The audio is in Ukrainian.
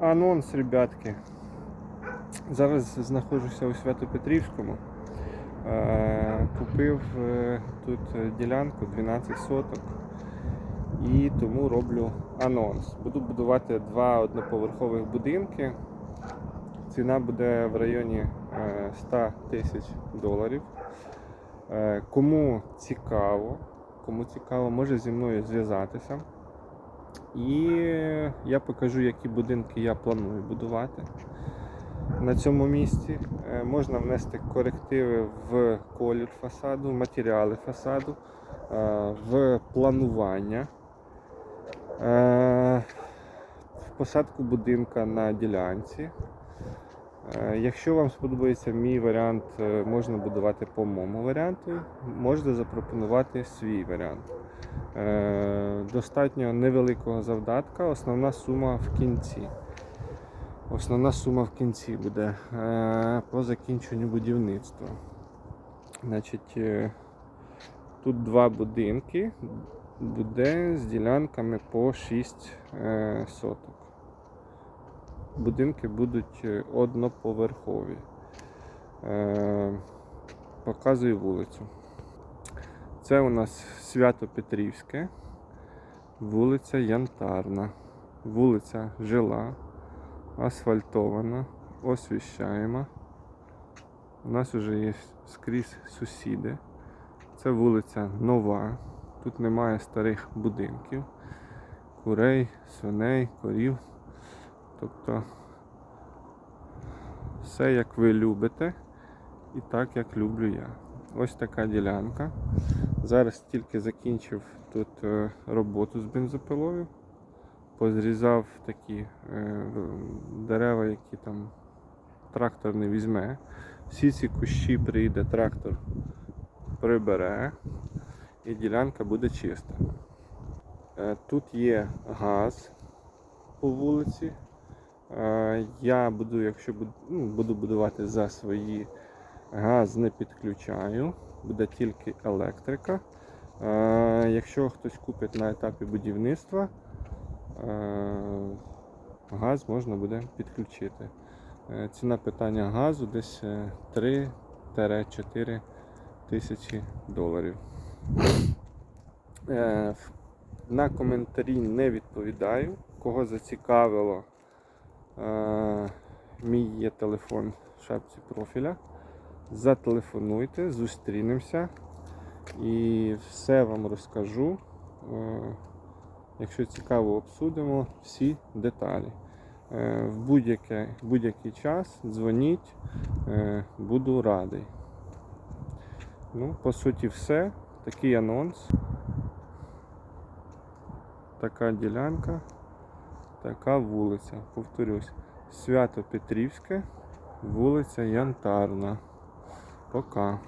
Анонс, ребятки. Зараз знаходжуся у Свято-Петрівському. Е, Купив е, тут е, ділянку 12 соток і тому роблю анонс. Буду будувати два одноповерхових будинки. Ціна буде в районі е, 100 тисяч доларів. Кому цікаво, кому цікаво, може зі мною зв'язатися. І я покажу, які будинки я планую будувати на цьому місці. Е, Можна внести корективи в колір фасаду, в матеріали фасаду, е, в планування, е, в посадку будинка на ділянці. Якщо вам сподобається мій варіант, можна будувати по моєму варіанту, можна запропонувати свій варіант. Е, Достатньо невеликого завдатка, основна сума в кінці. Основна сума в кінці буде е, по закінченню будівництва. Значить, е, тут два будинки, буде з ділянками по 6 е, соток. Будинки будуть одноповерхові. Показую вулицю. Це у нас Свято-Петрівське, вулиця Янтарна, вулиця Жила, асфальтована, освіщаєма. У нас вже є скрізь сусіди. Це вулиця Нова. Тут немає старих будинків, курей, свиней, корів. Тобто все як ви любите і так як люблю я. Ось така ділянка. Зараз тільки закінчив тут е, роботу з бензопилою. Позрізав такі е, дерева, які там трактор не візьме. Всі ці кущі прийде трактор, прибере і ділянка буде чиста. Е, Тут є газ по вулиці. Я буду, якщо буду, ну, буду будувати за свої газ не підключаю, буде тільки електрика. Е, Якщо хтось купить на етапі будівництва, е, газ можна буде підключити. Е, Ціна питання газу десь е, 3-4 тисячі доларів. На коментарі не відповідаю. Кого зацікавило, мій є телефон в шапці профіля. Зателефонуйте, зустрінемося і все вам розкажу. Е, Якщо цікаво, обсудимо всі деталі. Е, В будь-який, будь-який час дзвоніть, е, буду радий. Ну, по суті, все. Такий анонс. Така ділянка, така вулиця. Повторюсь, Свято Петрівське, вулиця Янтарна. Пока.